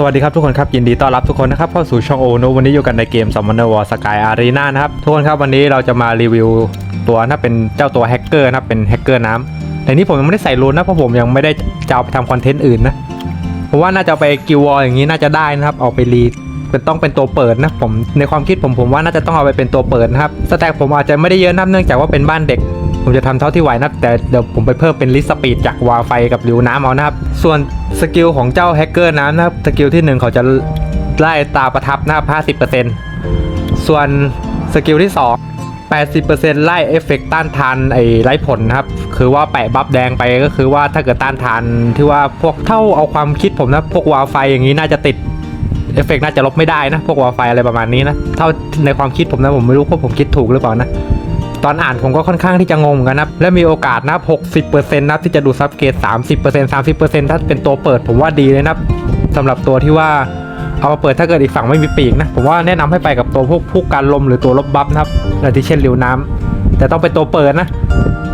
สวัสดีครับทุกคนครับยินดีต้อนรับทุกคนนะครับเข้าสู่ช่องโอโนวันนี้อยู่กันในเกม Summoner War Sky Arena นะครับทุกคนครับวันนี้เราจะมารีวิวตัวนะเป็นเจ้าตัวแฮกเกอร์นะเป็นแฮกเกอร์น้ำแต่นี้ผมยังไม่ได้ใส่รูนนะเพราะผมยังไม่ได้จะเอาไปทำคอนเทนต์อื่นนะผมว่าน่าจะไปกิววอลอย่างนี้น่าจะได้นะครับเอาไปรีเป็นต้องเป็นตัวเปิดนะผมในความคิดผมผมว่าน่าจะต้องเอาไปเป็นตัวเปิดนะครับสแต็กผมอาจจะไม่ได้เยอะนับเนื่องจากว่าเป็นบ้านเด็ก ผมจะทำเท่าที่ไหวนะแต่เดี๋ยวผมไปเพิ่มเป็นลิสสปีดจากวาไฟกับริวน้ำเอานะครับ ส่วนสกิลของเจ้าแฮกเกอร์น้ำนะครับสกิลที่หนึ่งเขาจะไล่ตาประทับนะครับ50%ส่วนสกิลที่ 2 80%ไล่เอฟเฟกต์ต้านทานไอ้ไร้ผลนะครับ คือว่าแปะบัฟแดงไปก็คือว่าถ้าเกิดต้านทานที่ว่าพวกเท่าเอาความคิดผมนะพวกวาไฟอย่างนี้น่าจะติดเอฟเฟกต์น่าจะลบไม่ได้นะ พวกวาไฟอะไรประมาณนี้นะ เท่าในความคิดผมนะผมไม่รู้ว่าผมคิดถูกหรือเปล่านะ ตอนอ่านผมก็ค่อนข้างที่จะงงกันนะและมีโอกาสนะ60%นะที่จะดูซับเกต30% 30%ถ้าเป็นตัวเปิดผมว่าดีเลยนะสำหรับตัวที่ว่าเอามาเปิดถ้าเกิดอีกฝั่งไม่มีปีกนะผมว่าแนะนำให้ไปกับตัวพวกผู้การลมหรือตัวลบบัฟนะครับอย่างที่เช่นริวน้ำแต่ต้องเป็นตัวเปิดนะ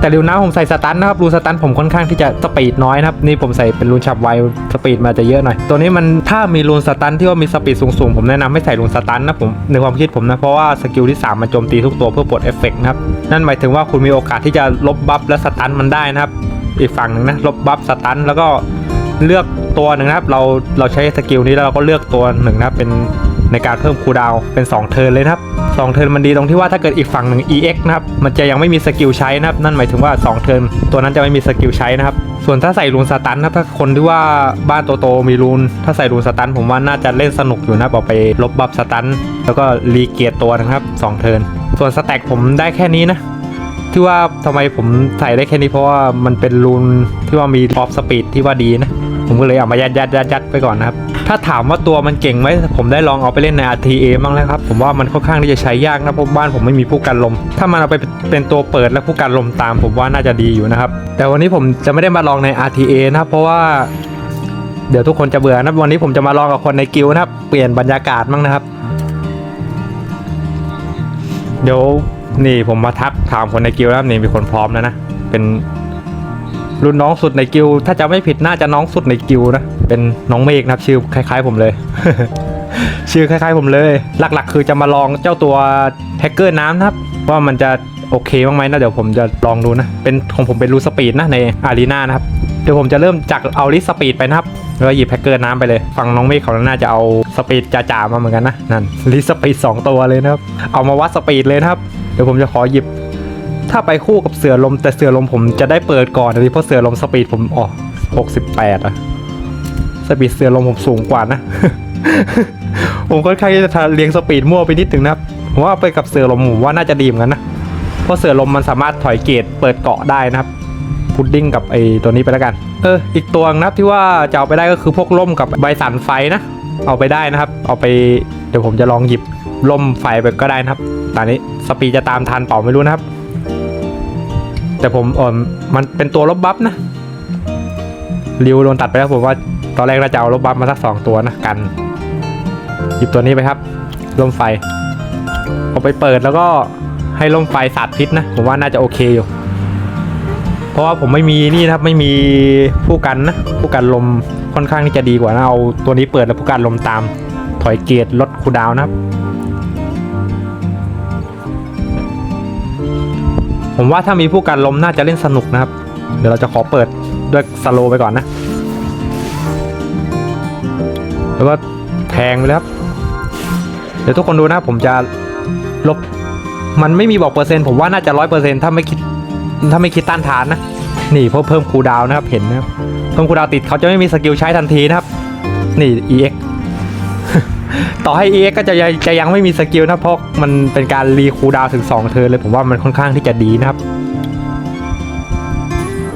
แต่ริวน้ำผมใส่สตันนะครับรูนสตันผมค่อนข้างที่จะสปีดน้อยนะครับนี่ผมใส่เป็นรูนฉับไวสปีดมาจะเยอะหน่อย ตัวนี้มันถ้ามีรูนสตันที่ว่ามีสปีดสูงๆผมแนะนำให้ใส่รูนสตันนะผมในความคิดผมนะเพราะว่าสกิลที่ 3 มันโจมตีทุกตัวเพื่อปลดเอฟเฟกต์นะครับ นั่นหมายถึงว่าคุณมีโอกาสที่จะลบบัฟและสตันมันได้นะครับ อีกฝั่งหนึ่งนะลบบัฟสตันแล้วก็เลือกตัวหนึ่งนะครับ เราเราใช้สกิลนี้แล้วเราก็เลือกตัวหนึ่งนะครับเป็นในการเพิ่มคูดาวเป็น 2 เทิร์นเลยนะครับสองเทิร์นมันดีตรงที่ว่าถ้าเกิดอีกฝั่งหนึ่ง EX นะครับมันจะยังไม่มีสกิลใช้นะครับ นั่นหมายถึงว่า 2 เทิร์นตัวนั้นจะไม่มีสกิลใช้นะครับ ส่วนถ้าใส่รูนสตันนะครับถ้าคนที่ว่าบ้านโตๆมีรูนถ้าใส่รูนสตันผมว่าน่าจะเล่นสนุกอยู่นะเอาไปลบบัฟสตันแล้วก็รีเกียร์ตัวนะครับสองเทิร์น ส่วนสแต็กผมได้แค่นี้นะ ที่ว่าทำไมผมใส่ได้แค่นี้เพราะว่ามันเป็นรูนที่ว่ามีออฟสปีดที่ว่าดีนะ ผมก็เลยเอามายัดยัดยัดยัดไปก่อนนะครับ ถ้าถามว่าตัวมันเก่งไหมผมได้ลองเอาไปเล่นใน RTA บ้างแล้วครับ ผมว่ามันค่อนข้างที่จะใช้ยากนะเพราะบ้านผมไม่มีผู้กันลม ถ้ามันเอาไปเป็นตัวเปิดและผู้กันลมตาม ผมว่าน่าจะดีอยู่นะครับ แต่วันนี้ผมจะไม่ได้มาลองใน RTA นะครับเพราะว่าเดี๋ยวทุกคนจะเบื่อนะวันนี้ผมจะมาลองกับคนในกิลนะครับ เปลี่ยนบรรยากาศบ้างนะครับ เดี๋ยวนี่ผมมาทักถามคนในกิลด์แล้วนี่มีคนพร้อมแล้วนะ เป็นรุ่นน้องสุดในกิลถ้าจะไม่ผิดน่าจะน้องสุดในกิลนะ เป็นน้องเมฆนะครับ ชื่อคล้าย ๆ ผมเลย ชื่อคล้าย ๆ ผมเลย หลัก ๆ คือจะมาลองเจ้าตัวแฮกเกอร์น้ำนะครับ ว่ามันจะโอเคบ้างไหมนะเดี๋ยวผมจะลองดูนะ เป็นของผมเป็นรูสปีดนะในอารีนานะครับ เดี๋ยวผมจะเริ่มจากเอาลิสสปีดไปนะครับแล้วหยิบแฮกเกอร์น้ำไปเลยฟังน้องเมฆเขาน่าจะเอาสปีดจ่าๆมาเหมือนกันนะนั่นลิสสปีดสองตัวเลยนะครับ เอามาวัดสปีดเลยนะครับ เดี๋ยวผมจะขอหยิบ ถ้าไปคู่กับเสือลมแต่เสือลมผมจะได้เปิดก่อนนะพี่เพราะเสือลมสปีดผมอ๋อหกสิบแปดอะสปีดเสือลมผมสูงกว่านะ ผมค่อนข้างที่จะเลี้ยงสปีดมั่วไปนิดนึงนะครับผมว่าไปกับเสือลมผมว่าน่าจะดีเหมือนกันนะเพราะเสือลมมันสามารถถอยเกตเปิดเกาะได้นะครับ พุดดิ้งกับไอตัวนี้ไปแล้วกัน เออ อีกตัวนะครับที่ว่าจะเอาไปได้ก็คือพวกล่มกับใบสันไฟนะ เอาไปได้นะครับ เอาไปเดี๋ยวผมจะลองหยิบล่มไฟไปก็ได้นะครับ ตอนนี้สปีจะตามทันเปล่าไม่รู้นะครับ แต่ผมเออมันเป็นตัวลบบัฟนะริวโดนตัดไปแล้วผมว่าตอนแรกน่าจะเอาลบบัฟมาสักสองตัวนะกัน หยิบตัวนี้ไปครับล่มไฟเอาไปเปิดแล้วก็ให้ล่มไฟสาดพิษนะ ผมว่าน่าจะโอเคอยู่ เพราะว่าผมไม่มีนี่นะครับไม่มีผู้กันนะผู้กันลมค่อนข้างที่จะดีกว่านะเอาตัวนี้เปิดแล้วผู้กันลมตามถอยเกียร์ลดคูดาวนะครับ ผมว่าถ้ามีผู้กันลมน่าจะเล่นสนุกนะครับ เดี๋ยวเราจะขอเปิดด้วยสโลไปก่อนนะ แล้วก็แทงไปเลยครับ เดี๋ยวทุกคนดูนะผมจะลบมันไม่มีบอกเปอร์เซ็นต์ผมว่าน่าจะร้อยเปอร์เซ็นต์ถ้าไม่คิด ถ้าไม่คิดต้านทานนะ นี่เพิ่มเพิ่มคูดาวนะครับเห็นนะครับเพิ่มคูดาวติดเขาจะไม่มีสกิลใช้ทันทีนะครับ นี่ EX ต่อให้ EX ก็จะจะยังไม่มีสกิลนะเพราะมันเป็นการรีคูดาวถึง 2 เทิร์นเลยผมว่ามันค่อนข้างที่จะดีนะครับ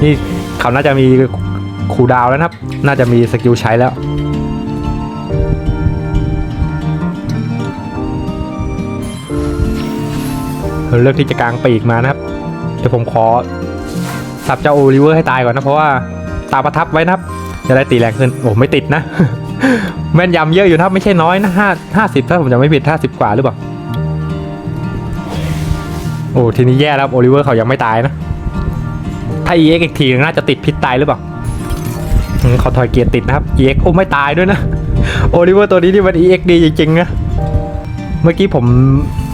นี่เขาน่าจะมีคูดาวแล้วนะครับ น่าจะมีสกิลใช้แล้วเลือกที่จะกางปีกมานะครับ เดี๋ยวผมขอสับเจ้าโอลิเวอร์ให้ตายก่อนนะ เพราะว่าตาประทับไว้นะครับ จะได้ตีแรงขึ้น โอ้ไม่ติดนะ แม่นยำเยอะอยู่นะไม่ใช่น้อยนะห้าห้าสิบถ้าผมจะไม่ผิดห้าสิบกว่าหรือเปล่า โอ้ทีนี้แย่แล้วโอลิเวอร์เขายังไม่ตายนะ ถ้า EX อีกทีน่าจะติดพิษตายหรือเปล่าเขาถอยเกียร์ติดนะครับ EX โอ้ไม่ตายด้วยนะโอลิเวอร์ตัวนี้นี่มัน EX ดีจริงๆนะเมื่อกี้ผม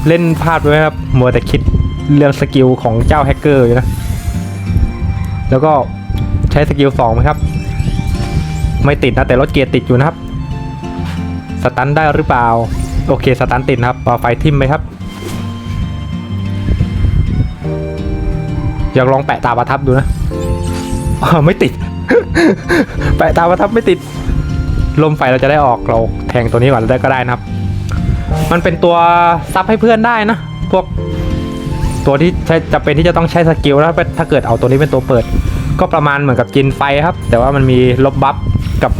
เล่นพลาดไปไหมครับมัวแต่คิด เรื่องสกิลของเจ้าแฮกเกอร์อยู่นะ แล้วก็ใช้สกิลสองไหมครับ ไม่ติดนะแต่รถเกียร์ติดอยู่นะครับ สตันได้หรือเปล่า โอเคสตันติดนะครับเอาไฟทิมไหมครับ อยากลองแปะตาประทับดูนะอ้ไม่ติด แปะตาประทับไม่ติด ลมไฟเราจะได้ออกเราแทงตัวนี้ก่อนได้ก็ได้นะครับ มันเป็นตัวซับให้เพื่อนได้นะ พวก ตัวที่ใช้จะเป็นที่จะต้องใช้สกิลแล้วถ้าเกิดเอาตัวนี้เป็นตัวเปิด ก็ประมาณเหมือนกับจินไฟครับ แต่ว่ามันมีลบบัฟกับ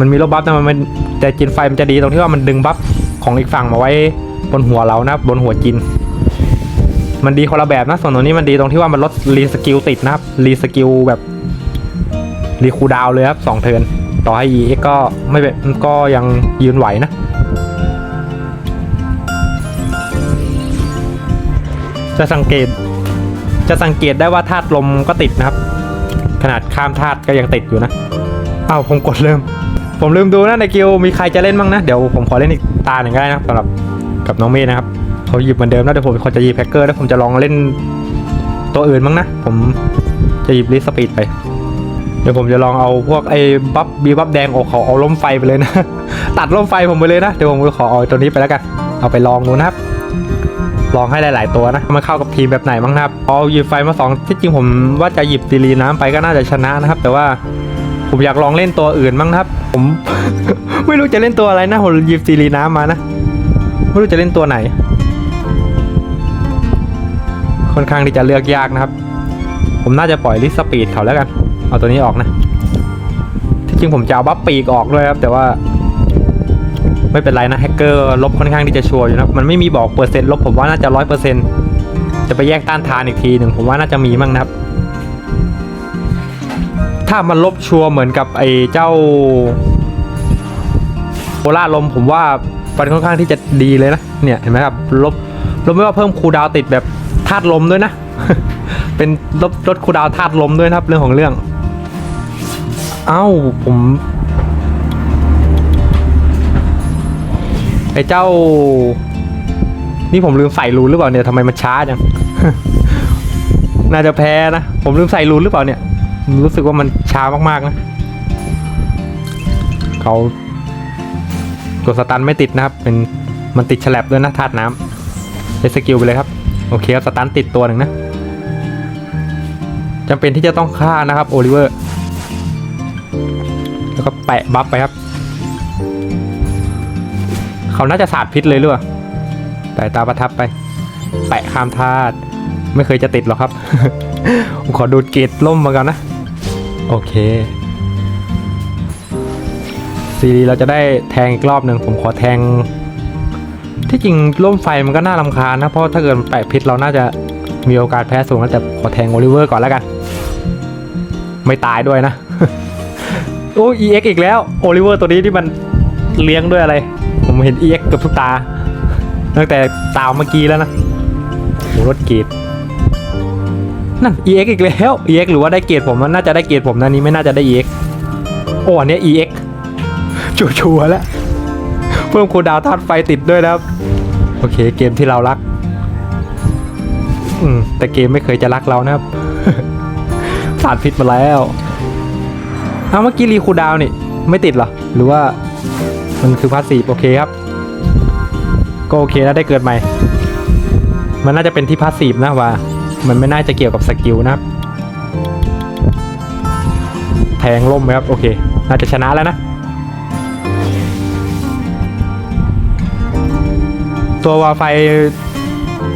มันมีลบบัฟแต่มันแต่จินไฟมันจะดีตรงที่ว่ามันดึงบัฟของอีกฝั่งมาไว้บนหัวเรานะบนหัวจิน มันดีคนละแบบนะส่วนตัวนี้มันดีตรงที่ว่ามันลดรีสกิลติดนะครับรีสกิลแบบรีคูดาวเลยครับสองเทินต่อให้ EX ก็ไม่เป็นก็ยังยืนไหวนะ จะสังเกต จะสังเกตได้ว่าธาตุลมก็ติดนะครับ ขนาดข้ามธาตุก็ยังติดอยู่นะอ้าวผมกดเริ่ม ผมลืมดูนะในกิวมีใครจะเล่นบ้างนะ เดี๋ยวผมขอเล่นอีกตาหนึ่งก็ได้นะสำหรับกับน้องเมย์นะครับเขาหยิบเหมือนเดิมนะเดี๋ยวผมเป็นคนจะหยิบแพ็กเกอร์แล้วผมจะลองเล่นตัวอื่นบ้างนะ ผมจะหยิบลิสปีดไป เดี๋ยวผมจะลองเอาพวกไอ้บัฟบีบัฟแดงออกขอเอาล้มไฟไปเลยนะ ตัดล้มไฟผมไปเลยนะ เดี๋ยวผมจะขอเอาตัวนี้ไปแล้วกัน เอาไปลองดูนะครับ ลองให้หลาย ๆ ตัวนะมันเข้ากับทีมแบบไหนบ้างครับเอาหยิบไฟมาสองที่จริงผมว่าจะหยิบตีรีน้ำไปก็น่าจะชนะนะครับ แต่ว่าผมอยากลองเล่นตัวอื่นบ้างครับ ผม ไม่รู้จะเล่นตัวอะไรนะผมหยิบตีรีน้ำมานะไม่รู้จะเล่นตัวไหน ค่อนข้างที่จะเลือกยากนะครับ ผมน่าจะปล่อยลิสสปีดเขาแล้วกัน เอาตัวนี้ออกนะ ที่จริงผมจะเอาบัฟปีกออกด้วยครับ แต่ว่า ไม่เป็นไรนะแฮกเกอร์ลบค่อนข้างที่จะชัวร์อยู่นะมันไม่มีบอกเปอร์เซ็นต์ลบผมว่าน่าจะร้อยเปอร์เซ็นต์จะไปแยกต้านทานอีกทีหนึ่งผมว่าน่าจะมีมั่งนะครับ ถ้ามันลบชัวร์เหมือนกับไอ้เจ้าโพล่าลมผมว่ามันค่อนข้างที่จะดีเลยนะเนี่ยเห็นไหมครับลบลบไม่ว่าเพิ่มคูดาวติดแบบธาตุลมด้วยนะ เป็นลดลดคูดาวธาตุลมด้วยนะครับเรื่องของเรื่อง เอ้าผม ไอ้เจ้า นี่ผมลืมใส่รูนหรือเปล่าเนี่ยทำไมมันช้าจัง น่าจะแพ้นะ ผมลืมใส่รูนหรือเปล่าเนี่ย รู้สึกว่ามันช้ามากๆนะเขากดสตันไม่ติดนะครับ เป็นมันติดฉลับด้วยนะธาตุน้ำใช้สกิลไปเลยครับ โอเคครับสตันติดตัวหนึ่งนะจำเป็นที่จะต้องฆ่านะครับโอลิเวอร์ แล้วก็แปะบัฟไปครับ เขาน่าจะสาดพิษเลยหรือเปล่าแปะตาประทับไป แปะข้ามธาตุไม่เคยจะติดหรอกครับผมขอดูดเกตล่มมาก่อนนะ โอเค ซีรีเราจะได้แทงอีกรอบหนึ่งผมขอแทง ที่จริงล่มไฟมันก็น่ารำคาญนะ เพราะถ้าเกิดแปะพิษเราน่าจะมีโอกาสแพ้สูงนะแต่ขอแทงโอลิเวอร์ก่อนแล้วกัน ไม่ตายด้วยนะ โอ้ EX อีกแล้ว โอลิเวอร์ตัวนี้ที่มันเลี้ยงด้วยอะไร ผมเห็น EX เกับทุกตา ตั้งแต่ตามเมื่อกี้แล้วนะโหรถเกรดนั่น EX อีกแล้ว EX หรือว่าได้เกรดผมมันน่าจะได้เกรดผมนะนี้ไม่น่าจะได้ EX โอ้อันเนี้ย EX ชัวร์ๆแล้วเพิ่มคูดาวธาตุไฟติดด้วยนะครับ โอเคเกมที่เรารัก อืมแต่เกมไม่เคยจะรักเรานะครับสาดพิษมาแล้วเอาเมื่อกี้รีคูดาวนี่ ไม่ติดหรอ หรือว่า มันคือพาสซีฟโอเคครับ ก็โอเคแล้วได้เกิดใหม่ มันน่าจะเป็นที่พาสซีฟนะว่า มันไม่น่าจะเกี่ยวกับสกิลนะแทงล่มไหมครับโอเคน่าจะชนะแล้วนะ ตัววาไฟ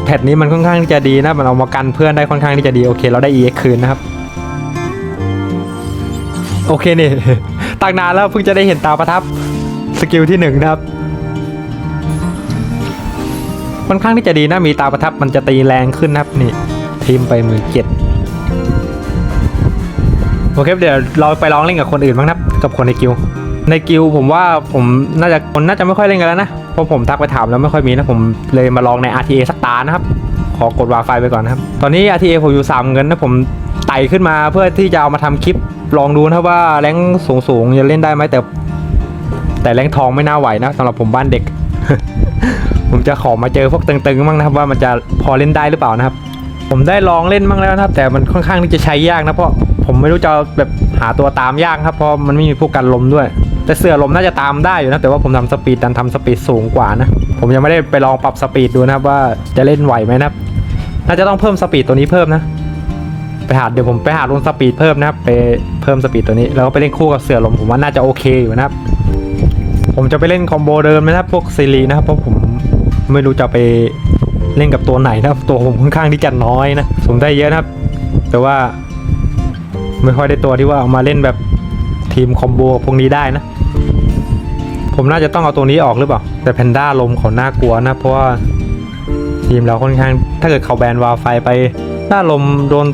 แพทนี้มันค่อนข้างที่จะดีนะ มันเอามากันเพื่อนได้ค่อนข้างที่จะดีโอเค เราได้ EX คืนนะครับ โอเคนี่ตั้งนานแล้วเพิ่งจะได้เห็นตาประทับ สกิลที่หนึ่งนะครับค่อนข้างที่จะดีนะมีตาประทับมันจะตีแรงขึ้นนะครับนี่ทีมไปมือเจ็ดโอเคเดี๋ยวเราไปลองเล่นกับคนอื่นบ้างนะกับคนในกิลในกิลผมว่าผมน่าจะคนน่าจะไม่ค่อยเล่นกันแล้วนะเพราะผมทักไปถามแล้วไม่ค่อยมีนะผมเลยมาลองใน RTA สักตานะครับ ขอกดวาไฟไปก่อนนะครับ ตอนนี้ RTA ผมอยู่สามเงินนะผมไต่ขึ้นมาเพื่อที่จะเอามาทำคลิปลองดูนะว่าแรงสูงๆจะเล่นได้ไหมแต่ แต่แรงทองไม่น่าไหวนะสำหรับผมบ้านเด็ก ผมจะขอมาเจอพวกตึงๆบ้างนะครับ ว่ามันจะพอเล่นได้หรือเปล่านะครับ ผมได้ลองเล่นบ้างแล้วนะครับ แต่มันค่อนข้างที่จะใช้ยากนะเพราะผมไม่รู้จะแบบหาตัวตามยากครับเพราะมันไม่มีพวกกันลมด้วย แต่เสือลมน่าจะตามได้อยู่นะแต่ว่าผมทำสปีดดันทำสปีดสูงกว่านะผมยังไม่ได้ไปลองปรับสปีดดูนะครับว่าจะเล่นไหวไหมนะครับน่าจะต้องเพิ่มสปีดตัวนี้เพิ่มนะไปหาเดี๋ยวผมไปหาลงสปีดเพิ่มนะครับไปเพิ่มสปีดตัวนี้แล้วก็ไปเล่นคู่กับเสือลมผมว่าน่าจะโอเคอยู่นะครับ ผมจะไปเล่นคอมโบเดิมนะครับพวกซีรีนะครับเพราะผมไม่รู้จะไปเล่นกับตัวไหนนะครับตัวผมค่อนข้างที่จะน้อยนะผมได้เยอะนะครับ แต่ว่าไม่ค่อยได้ตัวที่ว่าเอามาเล่นแบบทีมคอมโบพวกนี้ได้นะ ผมน่าจะต้องเอาตัวนี้ออกหรือเปล่า แต่แพนด้าลมเขาน่ากลัวนะ เพราะว่าทีมเราค่อนข้าง ถ้าเกิดเขาแบนวาไฟไปด้าลมโดน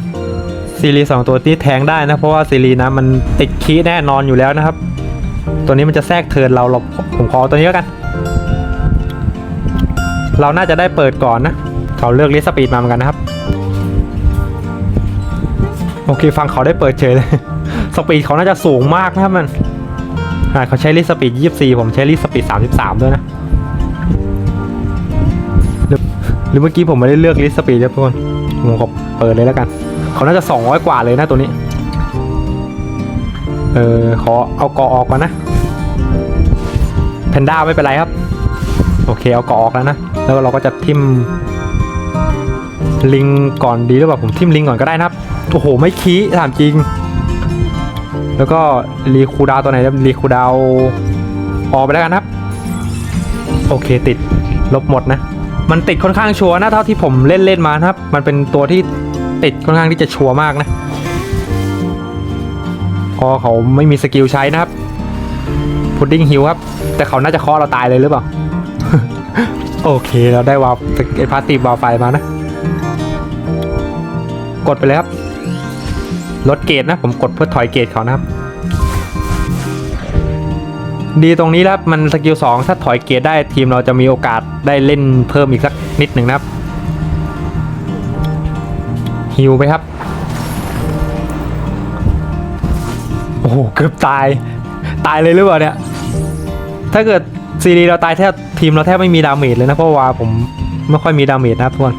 ซีรีส์สองตัวที่แทงได้นะ เพราะว่าซีรีส์นะมันติดคีแน่นอนอยู่แล้วนะครับ ตัวนี้มันจะแทรกเทินเราเราผมขออตัวนี้แล้วกัน เราน่าจะได้เปิดก่อนนะ เขาเลือกลิสปีดมาเหมือนกันนะครับ โอเคฟังเขาได้เปิดเฉยเลย สปีดเขาน่าจะสูงมากนะครับมันอ่าเขาใช้ลิสปีด24 ผมใช้ลิสปีด33 ด้วยนะ หรือเมื่อกี้ผมไม่ได้เลือกลิสปีดครับทุกคนผมขอเปิดเลยแล้วกัน เขาน่าจะ 200 กว่าเลยนะตัวนี้ เออขอเอากอออกก่อนนะแพนด้าไม่เป็นไรครับ โอเคเอากอออกแล้วนะ แล้วเราก็จะทิมลิงก่อนดีหรือเปล่าผมทิมลิงก่อนก็ได้นะครับโอ้โหไม่คีถามจริง แล้วก็รีคูดาวตัวไหนรีคูดาวออกไปแล้วกันครับ โอเคติดลบหมดนะ มันติดค่อนข้างชัวร์นะเท่าที่ผมเล่นเล่นมานะครับ มันเป็นตัวที่ติดค่อนข้างที่จะชัวร์มากนะ อเขาไม่มีสกิลใช้นะครับ พุดดิ้งฮิวครับ แต่เขาน่าจะเคาะเราตายเลยหรือเปล่า โอเคเราได้วาล์วไอพาสตีฟวาไฟมานะ กดไปเลยครับ ลดเกรดนะ ผมกดเพื่อถอยเกรดเขานะครับ ดีตรงนี้ครับมันสกิล2ถ้าถอยเกรดได้ทีมเราจะมีโอกาสได้เล่นเพิ่มอีกสักนิดหนึ่งนะครับฮิวไปครับ หเกือบตาย ตายเลยหรือเปล่าเนี่ย ถ้าเกิดซีรีเราตายแทบทีมเราแทบไม่มีดาเมจเลยนะเพราะว่าผมไม่ค่อยมีดาเมจนะครับทุกคน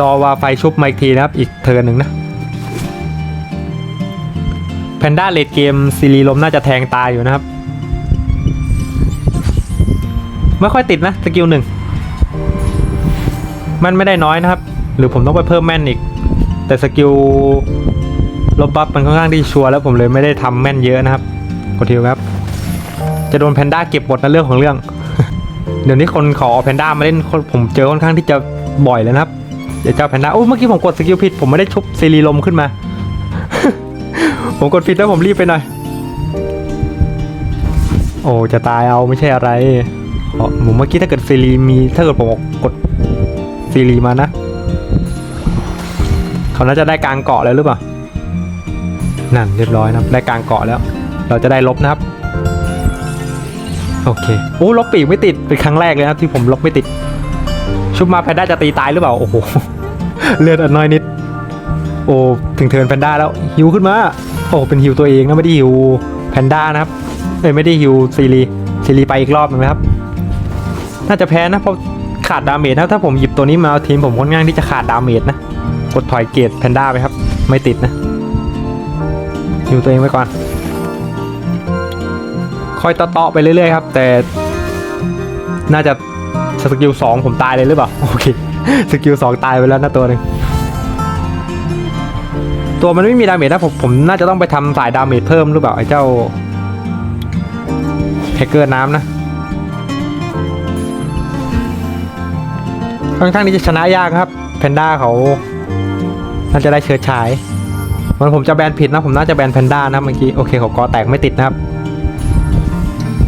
รอวาไฟชุบมาอีกทีนะครับ อีกเทิร์นหนึ่งนะแพนด้าเลดเกมซีรีลมน่าจะแทงตายอยู่นะครับ ไม่ค่อยติดนะสกิลหนึ่งมันไม่ได้น้อยนะครับ หรือผมต้องไปเพิ่มแม่นอีก แต่สกิล ลบบัฟมันค่อนข้างที่ชัวร์แล้วผมเลยไม่ได้ทำแม่นเยอะนะครับกดทิวครับ จะโดนแพนด้าเก็บหมดนะเรื่องของเรื่อง เดี๋ยวนี้คนขอแพนด้ามาเล่นผมเจอค่อนข้างที่จะบ่อยเลยนะครับ เดี๋ยวเจ้าแพนด้าโอ้เมื่อกี้ผมกดสกิลผิดผมไม่ได้ชุบซีรีลมขึ้นมา ผมกดผิดแล้วผมรีบไปหน่อย โอ้จะตายเอาไม่ใช่อะไรผมเมื่อกี้ถ้าเกิดซีรีมีถ้าเกิดผมกดซีรีมานะ เขาน่าจะได้กลางเกาะแล้วหรือเปล่า นั่นเรียบร้อยนะครับได้กลางเกาะแล้ว เราจะได้ลบนะครับ โอเคโอ้ลบปีกไม่ติดเป็นครั้งแรกเลยนะที่ผมลบไม่ติด ชุบมาแพนด้าจะตีตายหรือเปล่าโอ้โหเลือดอันน้อยนิด โอ้ถึงเทินแพนด้าแล้วฮิวขึ้นมาโอ้เป็นฮิวตัวเองนะไม่ได้ฮิวแพนด้านะครับเอ้ยไม่ได้ฮิวซีรีซีรีไปอีกรอบหนึงนะครับ น่าจะแพ้นะเพราะขาดดาเมจนะถ้าผมหยิบตัวนี้มาเอาทีมผมค่อนข้างที่จะขาดดาเมจนะกดถอยเกตแพนด้าไปครับ ไม่ติดนะ ฮิวตัวเองไว้ก่อน ค่อยเตาะไปเรื่อยๆครับ แต่ น่าจะสกิลสองผมตายเลยหรือเปล่า โอเค สกิลสองตายไปแล้วนะตัวหนึ่งตัวมันไม่มีดาเมจนะผมผมน่าจะต้องไปทำสายดาเมจเพิ่มหรือเปล่าไอ้เจ้าแฮกเกอร์น้ำนะค่อนข้างที่จะชนะยากครับแพนด้าเขาน่าจะได้เชิดฉาย มันผมจะแบนผิดนะผมน่าจะแบนแพนด้านะเมื่อกี้โอเคเขากอแตกไม่ติดนะครับ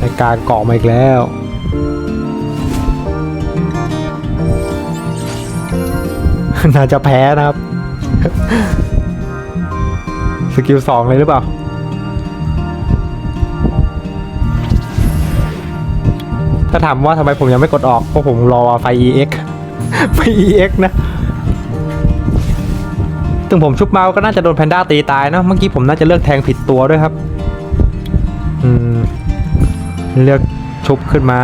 ในการเกาะมาอีกแล้วน่าจะแพ้นะครับ สกิลสองเลยหรือเปล่าถ้าถามว่าทำไมผมยังไม่กดออก เพราะผมรอไฟ EX ไฟ EX นะ ถึงผมชุบเมาก็น่าจะโดนแพนด้าตีตายเนะเมื่อกี้ผมน่าจะเลือกแทงผิดตัวด้วยครับอืมเลือกชุบขึ้นมา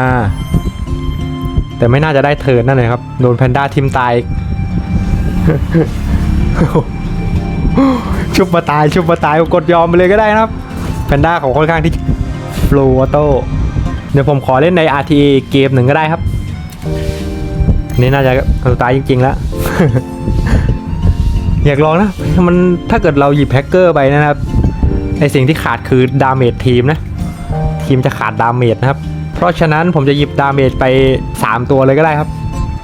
แต่ไม่น่าจะได้เทิร์นนั่นเลยครับ โดนแพนด้าทิมตายชุบมาตายชุบมาตายกดยอมไปเลยก็ได้นะครับแพนด้าของค่อนข้างที่ฟล์ออโต้เดี๋ยวผมขอเล่นใน RTA เกมหนึ่งก็ได้ครับนี่น่าจะสุดท้ายจริง ๆ แล้ว อยากลองนะ มันถ้าเกิดเราหยิบแฮกเกอร์ไปนะครับไอสิ่งที่ขาดคือดาเมจทีมนะ ทีมจะขาดดาเมจนะครับ เพราะฉะนั้นผมจะหยิบดาเมจไป 3 ตัวเลยก็ได้ครับ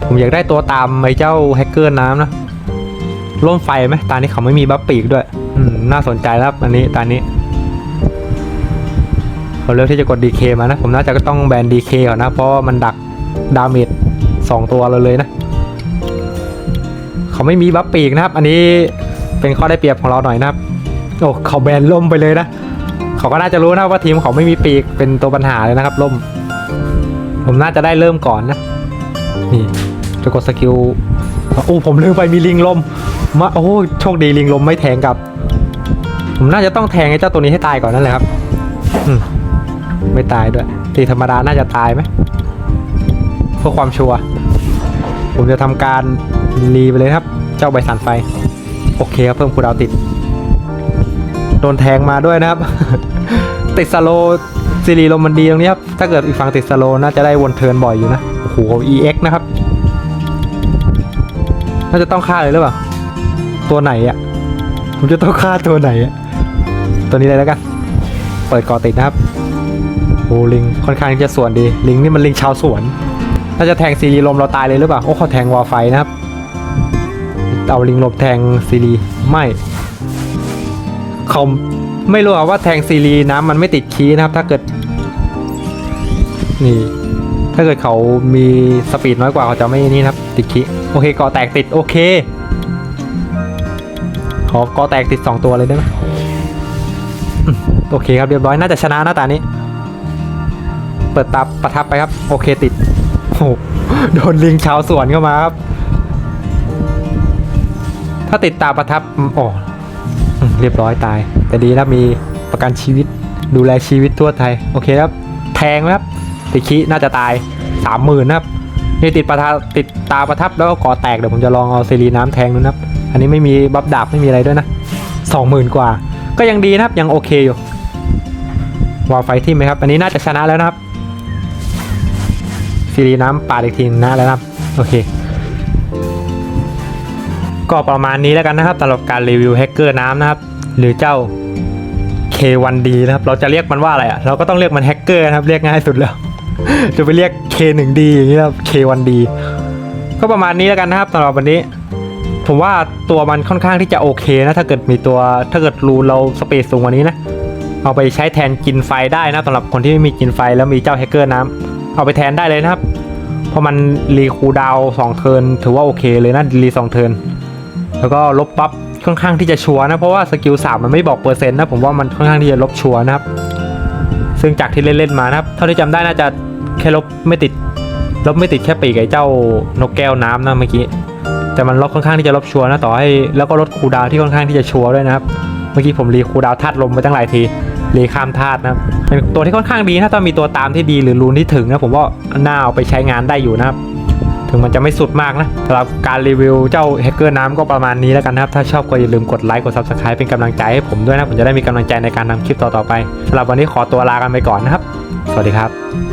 ผมอยากได้ตัวตามไอ้เจ้าแฮกเกอร์น้ำนะร่มไฟไหมตานี้เขาไม่มีบัฟปีกด้วยน่าสนใจครับอันนี้ตานี้ผมเลือกที่จะกด DK มานะ ผมน่าจะก็ต้องแบน DK ก่อนนะ เพราะมันดักดาเมจ2ตัวเราเลยนะ เขาไม่มีบัฟปีกนะครับ อันนี้เป็นข้อได้เปรียบของเราหน่อยนะครับ โอ้เขาแบนล่มไปเลยนะเขาก็น่าจะรู้นะว่าทีมเขาไม่มีปีกเป็นตัวปัญหาเลยนะครับล่ม ผมน่าจะได้เริ่มก่อนนะ นี่จะกดสกิลโอ้ผมลืมไปมีลิงลมมาโอ้โชคดีลิงลมไม่แทงกับ ผมน่าจะต้องแทงไอ้เจ้าตัวนี้ให้ตายก่อนนั่นแหละครับอืมไม่ตายด้วยตีธรรมดาน่าจะตายไหมเพื่อความชัวร์ผมจะทำการ รีไปเลยครับ เจ้าใบสันไฟ โอเคครับเพิ่มคูดาวติด โดนแทงมาด้วยนะครับ ติดสโลซีรีลมมันดีตรงนี้ครับ ถ้าเกิดอีกฝั่งติดสโลน่าจะได้วนเทิร์นบ่อยอยู่นะ โอ้โห EX นะครับ น่าจะต้องฆ่าเลยหรือเปล่า ตัวไหนอะ่ะ ผมจะต้องฆ่าตัวไหนอะ่ะ ตัวนี้เลยแล้วกัน เปิดก่อติดนะครับโอ้ลิงค่อนข้างจะสวนดี ลิงนี่มันลิงชาวสวน น่าจะแทงซีรีลมเราตายเลยหรือเปล่า โอ้เขาแทงวอลไฟนะครับ เอาลิงลมแทงซีรีไม่เขาไม่รู้อะว่าแทงซีรีน้ำมันไม่ติดคีนะครับ ถ้าเกิด นี่ ถ้าเกิดเขามีสปีดน้อยกว่าเขาจะไม่นี่นะครับ ติดคีโอเคกอแตกติดโอเคขอกอแตกติด 2 ตัวเลยได้ไหมโอเคครับเรียบร้อยน่าจะชนะหน้าตานี้ เปิดตาประทับไปครับ โอเคติดโอ้โหโดนลิงชาวสวนเข้ามาครับ ถ้าติดตาประทับออ๋ออืมเรียบร้อยตาย แต่ดีนะมีประกันชีวิตดูแลชีวิตทั่วไทย โอเคครับแทงครับติคิน่าจะตายสามหมื่นนะครับนี่ติดประทับติดตาประทับแล้วก็ก่อแตกเดี๋ยวผมจะลองเอาซีรีน้ำแทงดูนะครับ อันนี้ไม่มีบัฟดาบไม่มีอะไรด้วยนะสองหมื่นกว่า ก็ยังดีนะครับยังโอเคอยู่วอลไฟทิมไหมครับ อันนี้น่าจะชนะแล้วนะครับซีรีน้ำปาดอีกทีนะแล้วนะครับ โอเค ก็ประมาณนี้แล้วกันนะครับสำหรับการรีวิวแฮกเกอร์น้ำนะครับ หรือเจ้า K1D นะครับ เราจะเรียกมันว่าอะไรอะ เราก็ต้องเรียกมันแฮกเกอร์นะครับ เรียกง่ายสุดแล้ว จะไปเรียก K1D อย่างนี้นะครับ K1D ก็ประมาณนี้แล้วกันนะครับสำหรับวันนี้ ผมว่าตัวมันค่อนข้างที่จะโอเคนะ ถ้าเกิดมีตัว ถ้าเกิดรูเราสเปซสูงกว่านี้นะ เอาไปใช้แทนกินไฟได้นะสำหรับคนที่ไม่มีกินไฟแล้วมีเจ้าแฮกเกอร์น้ำเอาไปแทนได้เลยนะครับ เพราะมันรีคูลดาวสองเทิร์นถือว่าโอเคเลยนะรีสองเทิร์น แล้วก็ลบบัฟค่อนข้างที่จะชัวนะเพราะว่าสกิลสามมันไม่บอกเปอร์เซ็นต์นะผมว่ามันค่อนข้างที่จะลบชัวนะครับ ซึ่งจากที่เล่นๆมานะครับ เท่าที่จำได้น่าจะแค่ลบไม่ติด ลบไม่ติดแค่ปีกไอ้เจ้านกแก้วน้ำนะเมื่อกี้แต่มันลบค่อนข้างที่จะลบชัวนะต่อให้แล้วก็ลดคูดาวที่ค่อนข้างที่จะชัวด้วยนะครับ เมื่อกี้ผมรีคูดาวธาตุลมไปตั้งหลายทีรีข้ามธาตุนะครับเป็นตัวที่ค่อนข้างดีนะถ้ามีตัวตามที่ดีหรือรูนที่ถึงนะผมว่าน่าเอาไปใช้งานได้อยู่นะครับ ถึงมันจะไม่สุดมากนะสำหรับการรีวิวเจ้าแฮกเกอร์น้ำก็ประมาณนี้แล้วกันนะครับ ถ้าชอบก็อย่าลืมกดไลค์กดซับสไครป์เป็นกำลังใจให้ผมด้วยนะ ผมจะได้มีกำลังใจในการทำคลิปต่อๆไปสำหรับวันนี้ขอตัวลากันไปก่อนนะครับ สวัสดีครับ